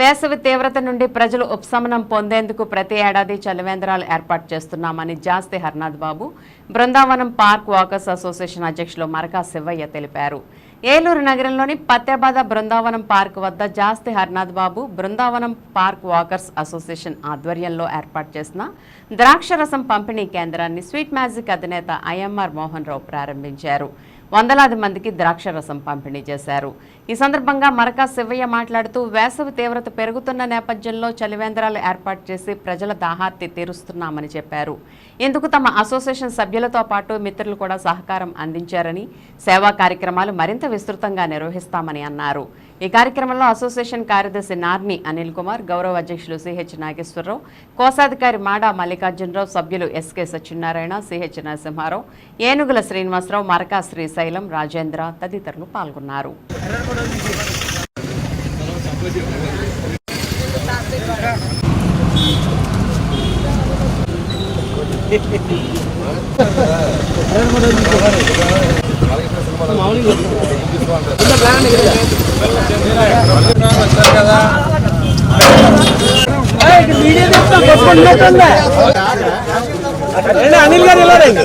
వేసవి తీవ్రత నుండి ప్రజలు ఉపశమనం పొందేందుకు ప్రతి ఏడాది చలివేంద్రాలు ఏర్పాటు చేస్తున్నామని Jasti Harnath Babu Brindavanam park walkers association అధ్యక్షులు మరకా శివయ్య తెలిపారు. ఏలూరు నగరంలోని పత్యాబాద బృందావనం పార్క్ వద్ద Jasti Harnath Babu Brindavanam park walkers association ఆధ్వర్యంలో ఏర్పాటు చేసిన ద్రాక్షరసం పంపిణీ కేంద్రాన్ని స్వీట్ మ్యాజిక్ అధినేత ఐఎంఆర్ మోహన్ రావు ప్రారంభించారు. వందలాది మందికి ద్రాక్షరసం పంపిణీ చేశారు. ఈ సందర్భంగా మరకా శివయ్య మాట్లాడుతూ వేసవి తీవ్రత పెరుగుతున్న నేపథ్యంలో చలివేంద్రాలు ఏర్పాటు చేసి ప్రజల దాహార్తి తీరుస్తున్నామని చెప్పారు. ఇందుకు తమ అసోసియేషన్ సభ్యులతో పాటు మిత్రులు కూడా సహకారం అందించారని సేవా కార్యక్రమాలు మరింత విస్తృతంగా నిర్వహిస్తామని అన్నారు. ఈ కార్యక్రమంలో అసోసియేషన్ కార్యదర్శి నార్ని అనిల్ కుమార్ గౌరవ అధ్యక్షులు సిహెచ్ నాగేశ్వరరావు కోశాధికారి మాడా మల్లికార్జునరావు సభ్యులు ఎస్కే సత్యనారాయణ సిహెచ్ నరసింహారావు ఏనుగుల శ్రీనివాసరావు మరకా శ్రీశైలం రాజేంద్ర తదితరులు పాల్గొన్నారు. అనిల్ గారు ఇలా రండి.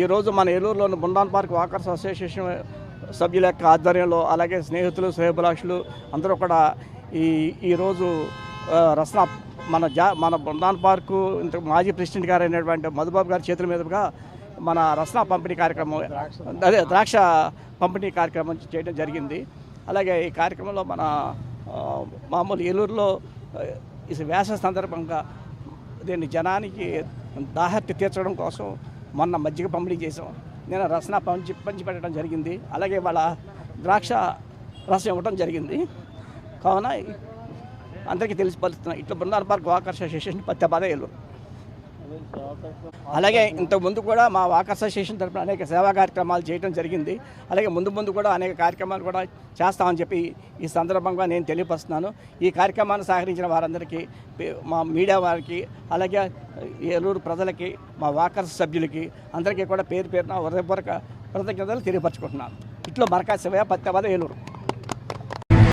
ఈరోజు మన ఏలూరులోని బృందాన్ పార్క్ వాకర్స్ అసోసియేషన్ సభ్యుల యొక్క ఆధ్వర్యంలో అలాగే స్నేహితులు స్వయభిలాషులు అందరూ కూడా ఈ ఈరోజు రసన మన జా మన బృందాన్ పార్కు ఇంత మాజీ ప్రెసిడెంట్ గారు అయినటువంటి మధుబాబు గారి చేతుల మీదుగా మన రసన పంపిణీ కార్యక్రమం అదే ద్రాక్ష పంపిణీ కార్యక్రమం చేయడం జరిగింది. అలాగే ఈ కార్యక్రమంలో మన మామూలు ఏలూరులో ఈ వేసవి సందర్భంగా దీన్ని జనానికి దాహర్తి తీర్చడం కోసం మొన్న మజ్జిగ పంపిణీ చేసాం నేను రసన పంచి పంచిపెట్టడం జరిగింది. అలాగే వాళ్ళ ద్రాక్ష రసం ఇవ్వడం జరిగింది. కావున అందరికీ తెలిసి ఇట్లా బృందాల park walkers association Pathebada Eluru అలాగే ఇంతకు ముందు కూడా మా వాక్ అసోసియేషన్ తరపున అనేక సేవా కార్యక్రమాలు చేయడం జరిగింది. అలాగే ముందు ముందు కూడా అనేక కార్యక్రమాలు కూడా చేస్తామని చెప్పి ఈ సందర్భంగా నేను తెలియపరుస్తున్నాను. ఈ కార్యక్రమాన్ని సహకరించిన వారందరికీ మా మీడియా వారికి అలాగే ఏలూరు ప్రజలకి మా వాకర్స్ సభ్యులకి అందరికీ కూడా పేరు పేరున హృదయపూర్వక కృతజ్ఞతలు తెలియపరచుకుంటున్నాను. ఇట్లో మరకా శివయ పత్యవాద ఏలూరు.